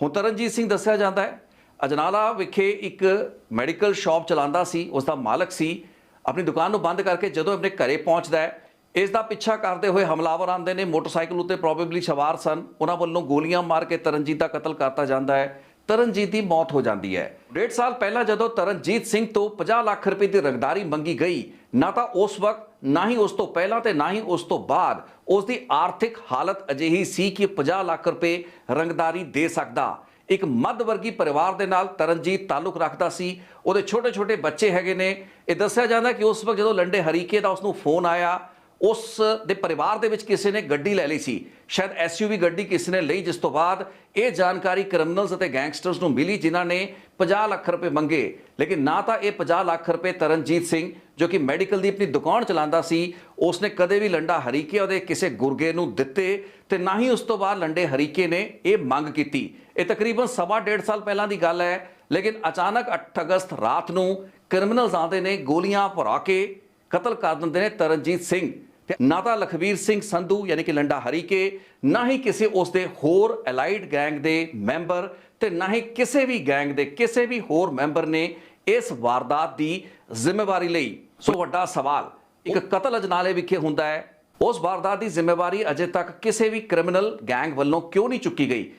ਹੁਣ ਤਰਨਜੀਤ ਸਿੰਘ ਦੱਸਿਆ ਜਾਂਦਾ ਹੈ, ਅਜਨਾਲਾ ਵਿਖੇ ਇੱਕ ਮੈਡੀਕਲ ਸ਼ਾਪ ਚਲਾਉਂਦਾ ਸੀ ਉਸ ਦਾ ਮਾਲਕ ਸੀ। ਆਪਣੀ ਦੁਕਾਨ ਨੂੰ ਬੰਦ ਕਰਕੇ ਜਦੋਂ ਆਪਣੇ ਘਰੇ ਪਹੁੰਚਦਾ ਹੈ, ਇਸ ਦਾ ਪਿੱਛਾ ਕਰਦੇ ਹੋਏ ਹਮਲਾਵਰ ਆਉਂਦੇ ਨੇ, ਮੋਟਰਸਾਈਕਲ ਉੱਤੇ ਪ੍ਰੋਬੇਬਲੀ ਸਵਾਰ ਸਨ। ਉਹਨਾਂ ਵੱਲੋਂ ਗੋਲੀਆਂ ਮਾਰ ਕੇ ਤਰਨਜੀਤ ਦਾ ਕਤਲ ਕਰਤਾ ਜਾਂਦਾ ਹੈ। ਤਰਨਜੀਤ ਦੀ ਮੌਤ ਹੋ ਜਾਂਦੀ ਹੈ। ਡੇਢ ਸਾਲ ਪਹਿਲਾਂ ਜਦੋਂ ਤਰਨਜੀਤ ਸਿੰਘ ਤੋਂ 50 ਲੱਖ ਰੁਪਏ ਦੀ ਰੰਗਦਾਰੀ ਮੰਗੀ ਗਈ, ਨਾ ਤਾਂ ਉਸ ਵਕਤ, ਨਾ ਹੀ ਉਸ ਤੋਂ ਪਹਿਲਾਂ ਤੇ ਨਾ ਹੀ ਉਸ ਤੋਂ ਬਾਅਦ ਉਸ ਦੀ ਆਰਥਿਕ ਹਾਲਤ ਅਜਿਹੀ ਸੀ ਕਿ 50 ਲੱਖ ਰੁਪਏ ਰੰਗਦਾਰੀ ਦੇ ਸਕਦਾ। ਇੱਕ ਮੱਧ ਵਰਗੀ ਪਰਿਵਾਰ ਦੇ ਨਾਲ ਤਰਨਜੀਤ ਤਾਲੁਕ ਰੱਖਦਾ ਸੀ। ਉਹਦੇ ਛੋਟੇ ਛੋਟੇ ਬੱਚੇ ਹੈਗੇ ਨੇ। ਇਹ ਦੱਸਿਆ ਜਾਂਦਾ ਕਿ ਉਸ ਵਕਤ ਜਦੋਂ ਲੰਡੇ ਹਰੀਕੇ ਦਾ ਉਸ ਨੂੰ ਫੋਨ ਆਇਆ, ਉਸ ਦੇ ਪਰਿਵਾਰ ਦੇ ਵਿੱਚ ਕਿਸੇ ਨੇ ਗੱਡੀ ਲੈ ਲਈ ਸੀ। ਸ਼ਾਇਦ ਐਸਯੂਵੀ ਗੱਡੀ ਕਿਸ ਨੇ ਲਈ, ਜਿਸ ਤੋਂ ਬਾਅਦ ਇਹ ਜਾਣਕਾਰੀ ਕ੍ਰਿਮੀਨਲਸ ਅਤੇ ਗੈਂਗਸਟਰਸ ਨੂੰ ਮਿਲੀ, ਜਿਨ੍ਹਾਂ ਨੇ 50 ਲੱਖ ਰੁਪਏ ਮੰਗੇ। ਲੇਕਿਨ ਨਾ ਤਾਂ ਇਹ 50 ਲੱਖ ਰੁਪਏ ਤਰਨਜੀਤ ਸਿੰਘ, ਜੋ ਕਿ ਮੈਡੀਕਲ ਦੀ ਆਪਣੀ ਦੁਕਾਨ ਚਲਾਉਂਦਾ ਸੀ, ਉਸਨੇ ਕਦੇ ਵੀ ਲੰਡਾ ਹਰੀਕੇ ਉਹਦੇ ਕਿਸੇ ਗੁਰਗੇ ਨੂੰ ਦਿੱਤੇ ਤੇ ਨਾ ਹੀ ਉਸ ਤੋਂ ਬਾਅਦ ਲੰਡੇ ਹਰੀਕੇ ਨੇ ਇਹ ਮੰਗ ਕੀਤੀ। ਇਹ ਤਕਰੀਬਨ ਸਵਾ ਡੇਢ ਸਾਲ ਪਹਿਲਾਂ ਦੀ ਗੱਲ ਹੈ, ਲੇਕਿਨ ਅਚਾਨਕ 8 ਅਗਸਤ ਰਾਤ ਨੂੰ ਕ੍ਰਿਮੀਨਲਸ ਆਉਂਦੇ ਨੇ, ਗੋਲੀਆਂ ਭਰਾ ਕੇ ਕਤਲ ਕਰ ਦਿੰਦੇ ਨੇ ਤਰਨਜੀਤ ਸਿੰਘ। ਤੇ ਨਾ ਤਾਂ ਲਖਵੀਰ ਸਿੰਘ ਸੰਧੂ ਯਾਨੀ ਕਿ ਲੰਡਾ ਹਰੀਕੇ, ਨਾ ਹੀ ਕਿਸੇ ਉਸ ਦੇ ਹੋਰ ਅਲਾਈਡ ਗੈਂਗ ਦੇ ਮੈਂਬਰ ਤੇ ਨਾ ਹੀ ਕਿਸੇ ਵੀ ਗੈਂਗ ਦੇ ਕਿਸੇ ਵੀ ਹੋਰ ਮੈਂਬਰ ਨੇ ਇਸ ਵਾਰਦਾਤ ਦੀ ਜ਼ਿੰਮੇਵਾਰੀ ਲਈ। ਸੋ ਵੱਡਾ ਸਵਾਲ, ਇੱਕ ਕਤਲ ਅਜਨਾਲੇ ਵਿਖੇ ਹੁੰਦਾ ਹੈ। ਉਸ ਵਾਰਦਾਤ ਦੀ ਜ਼ਿੰਮੇਵਾਰੀ ਅਜੇ ਤੱਕ ਕਿਸੇ ਵੀ ਕ੍ਰਿਮੀਨਲ ਗੈਂਗ ਵੱਲੋਂ ਕਿਉਂ ਨਹੀਂ ਚੁੱਕੀ ਗਈ?